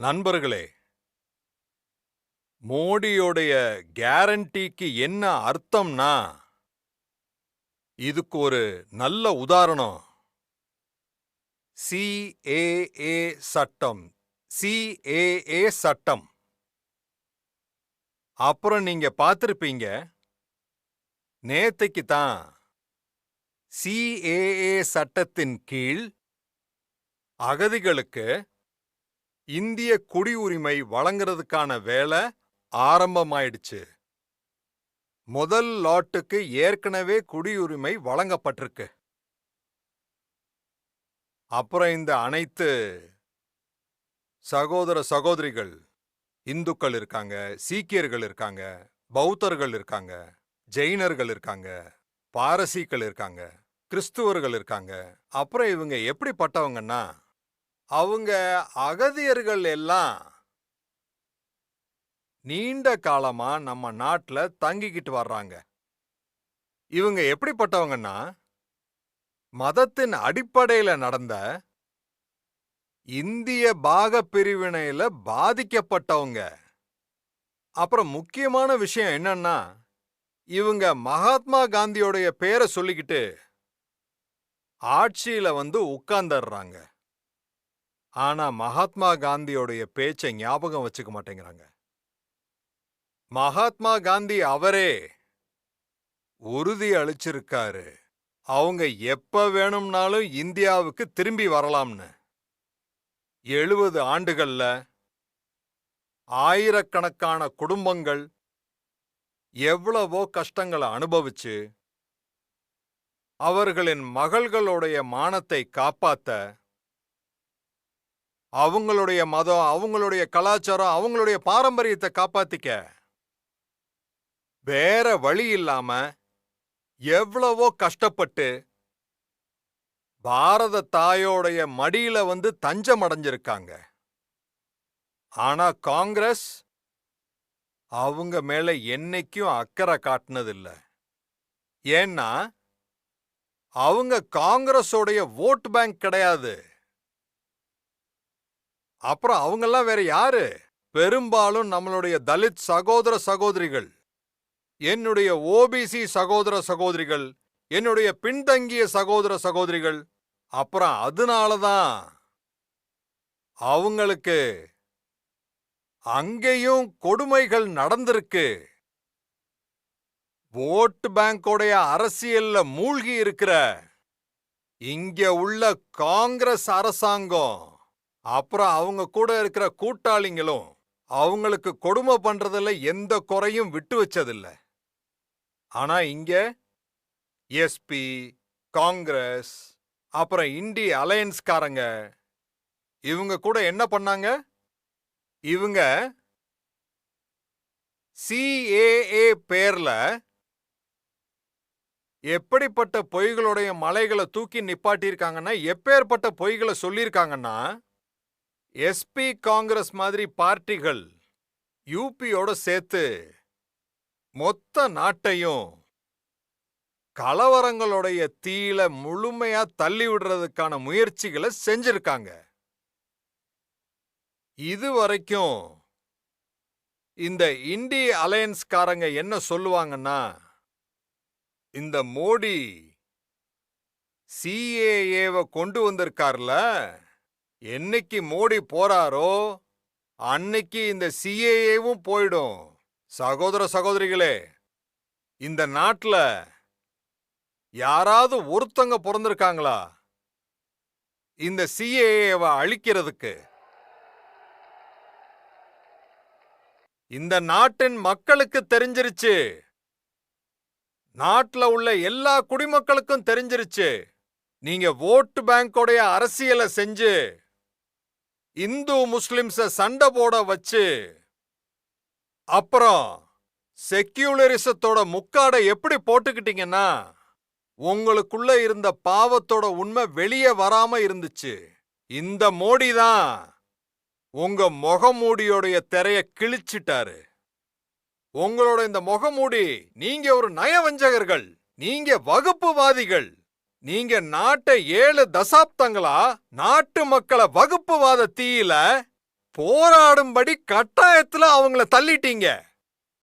நண்பர்களே மோடியோடைய கேரண்டிக்கு என்ன அர்த்தம்னா இதுக்கு ஒரு நல்ல உதாரணம். சிஏஏ சட்டம் சிஏஏ சட்டம். அப்புறம் நீங்க பார்த்திருப்பீங்க நேத்தைக்கு தான் சிஏஏ சட்டத்தின் கீழ் அகதிகளுக்கு இந்திய குடியுரிமை வழங்குறதுக்கான வேலை ஆரம்பமாயிடுச்சு. முதல் லாட்டுக்கு ஏற்கனவே குடியுரிமை வழங்கப்பட்டிருக்கு. அப்புறம் இந்த அனைத்து சகோதர சகோதரிகள் இந்துக்கள் இருக்காங்க சீக்கியர்கள் இருக்காங்க பௌத்தர்கள் இருக்காங்க ஜெயினர்கள் இருக்காங்க பாரசீக்கள் இருக்காங்க கிறிஸ்துவர்கள் இருக்காங்க. அப்புறம் இவங்க எப்படிப்பட்டவங்கன்னா அவங்க அகதியர்கள் எல்லாம் நீண்ட காலமா நம்ம நாட்டுல தங்கிக்கிட்டு வர்றாங்க. இவங்க எப்படிப்பட்டவங்கன்னா மதத்தின் அடிப்படையில நடந்த இந்திய பாக பிரிவினையில பாதிக்கப்பட்டவங்க. அப்புறம் முக்கியமான விஷயம் என்னன்னா இவங்க மகாத்மா காந்தியோடைய பேரை சொல்லிக்கிட்டு ஆட்சியில வந்து உட்கார்ந்துடுறாங்க. ஆனா மகாத்மா காந்தியோடைய பேச்சை ஞாபகம் வச்சுக்க மாட்டேங்கிறாங்க. மகாத்மா காந்தி அவரே உறுதி அளிச்சிருக்காரு. அவங்க எப்ப வேணும்னாலும் இந்தியாவுக்கு திரும்பி வரலாம்னு. எழுபது ஆண்டுகள்ல ஆயிரக்கணக்கான குடும்பங்கள் எவ்வளவோ கஷ்டங்களை அனுபவிச்சு அவர்களின் மகள்களுடைய மானத்தை காப்பாத்த அவங்களுடைய மதம் அவங்களுடைய கலாச்சாரம் அவங்களுடைய பாரம்பரியத்தை காப்பாத்திக்க. வேற வழி இல்லாம எவ்வளவோ கஷ்டப்பட்டு பாரத தாயோடைய மடியில வந்து தஞ்சம் அடைஞ்சிருக்காங்க. ஆனா காங்கிரஸ் அவங்க மேல என்னைக்கும் அக்கறை காட்டினதில்ல. ஏன்னா அவங்க காங்கிரஸோடைய ஓட் பேங்க் கிடையாது. அப்புறம் அவங்கெல்லாம் வேற யாரு? பெரும்பாலும் நம்மளுடைய தலித் சகோதர சகோதரிகள். என்னுடைய ஓபிசி சகோதர சகோதரிகள் என்னுடைய பின்தங்கிய சகோதர சகோதரிகள். அப்புறம் அதனால தான் அவங்களுக்கு அங்கேயும் கொடுமைகள் நடந்திருக்கு. ஓட்டு பேங்கோடைய அரசியல்ல மூழ்கி இருக்கிற இங்க உள்ள காங்கிரஸ் அரசாங்கம். அப்புறம் அவங்க கூட இருக்கிற கூட்டாளிங்களும் அவங்களுக்கு கொடுமை பண்றதுல எந்த குறையும் விட்டு வச்சதில்ல. ஆனா இங்க எஸ்பி காங்கிரஸ் அப்புறம் இண்டி அலையன்ஸ்காரங்க இவங்க கூட என்ன பண்ணாங்க? இவங்க சிஏஏ பேர்ல எப்படிப்பட்ட பொய்களுடைய மலைகளை தூக்கி நிப்பாட்டியிருக்காங்கன்னா எப்பேற்பட்ட பொய்களை சொல்லியிருக்காங்கன்னா எஸ்பி காங்கிரஸ் மாதிரி பார்ட்டிகள் யூபியோட சேர்த்து மொத்த நாட்டையும் கலவரங்களுடைய தீயில முழுமையா தள்ளி விடுறதுக்கான முயற்சிகளை செஞ்சிருக்காங்க. இது வரைக்கும் இந்த இண்டி அலையன்ஸ்காரங்க என்ன சொல்லுவாங்கன்னா இந்த மோடி சிஏஏவை கொண்டு வந்திருக்கார்ல என்னைக்கு மோடி போறாரோ அன்னைக்கு இந்த சிஏஏவும் போயிடும். சகோதர சகோதரிகளே இந்த நாட்டுல யாராவது ஒருத்தங்க பிறந்திருக்காங்களா? இந்த சிஏஏவை அழிக்கிறதுக்கு. இந்த நாட்டின் மக்களுக்கு தெரிஞ்சிருச்சு. நாட்டுல உள்ள எல்லா குடிமக்களுக்கும் தெரிஞ்சிருச்சு. நீங்க ஓட்டு பேங்கோடைய அரசியலை செஞ்சு இந்து முஸ்லிம்ஸ சண்டை போட வச்சு அப்புறம் செக்யூலரிசத்தோட முக்காடை எப்படி போட்டுக்கிட்டீங்கன்னா உங்களுக்குள்ள இருந்த பாவத்தோட உண்மை வெளியே வராம இருந்துச்சு. இந்த மோடி தான் உங்க முகமூடியோடைய திரைய கிழிச்சிட்டாரு. உங்களோட இந்த முகமூடி நீங்க ஒரு நயவஞ்சகர்கள் நீங்க வகுப்புவாதிகள். நீங்க நாட்டை ஏழு தசாப்தங்களா நாட்டு மக்களை வகுப்புவாத தீயில போராடும்படி கட்டாயத்துல அவங்கள தள்ளிட்டீங்க.